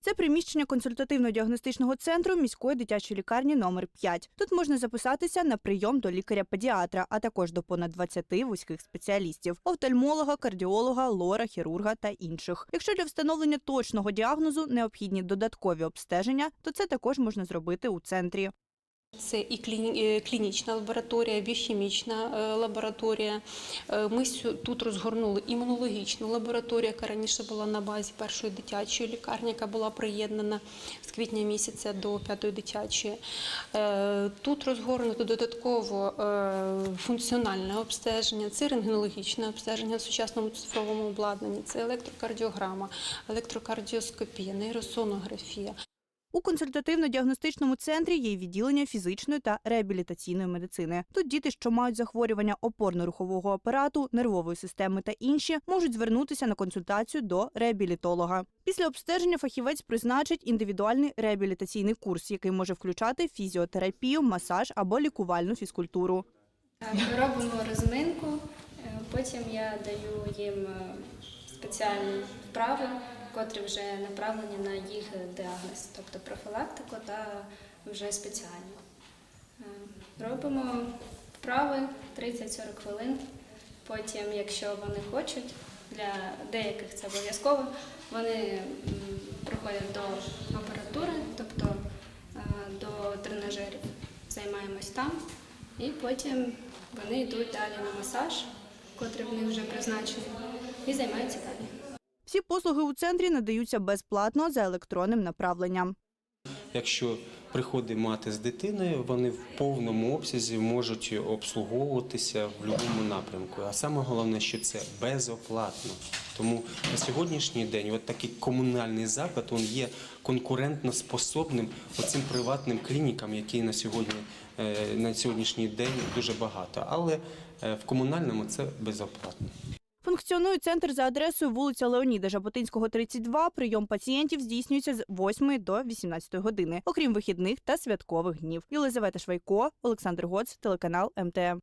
Це приміщення консультативно-діагностичного центру міської дитячої лікарні номер 5. Тут можна записатися на прийом до лікаря-педіатра, а також до понад 20 вузьких спеціалістів: офтальмолога, кардіолога, лора, хірурга та інших. Якщо для встановлення точного діагнозу необхідні додаткові обстеження, то це також можна зробити у центрі. Це і е, клінічна лабораторія, біохімічна е, лабораторія. Е, Ми тут розгорнули імунологічну лабораторію, яка раніше була на базі першої дитячої лікарні, яка була приєднана з квітня місяця до п'ятої дитячої. Тут розгорнуто додатково функціональне обстеження, це рентгенологічне обстеження в сучасному цифровому обладнанні, це електрокардіограма, електрокардіоскопія, нейросонографія. У консультативно-діагностичному центрі є відділення фізичної та реабілітаційної медицини. Тут діти, що мають захворювання опорно-рухового апарату, нервової системи та інші, можуть звернутися на консультацію до реабілітолога. Після обстеження фахівець призначить індивідуальний реабілітаційний курс, який може включати фізіотерапію, масаж або лікувальну фізкультуру. Ми робимо розминку, е, потім я даю їм е, спеціальні вправи, котрі вже направлені на їх діагноз, тобто профілактику та вже спеціальні. Е, Робимо вправи 30-40 хвилин. Потім, якщо вони хочуть, для деяких це обов'язково, вони м, приходять до апаратури, тобто е, до тренажерів, займаємось там. І потім вони йдуть далі на масаж, котрий в них вже призначений, і займаються далі. Всі послуги у центрі надаються безплатно за електронним направленням. Якщо приходить мати з дитиною, вони в повному обсязі можуть обслуговуватися в будь-якому напрямку. А саме головне, що це безоплатно. Тому на сьогоднішній день от такий комунальний заклад він є конкурентно способним оцим приватним клінікам, які на сьогодні е, на сьогоднішній день дуже багато. Але е, в комунальному це безоплатно. Функціонує центр за адресою вулиця Леоніда Жаботинського, 32. Прийом пацієнтів здійснюється з 8 до 18 години, окрім вихідних та святкових днів. Єлизавета Швайко, Олександр Гоц, телеканал МТМ.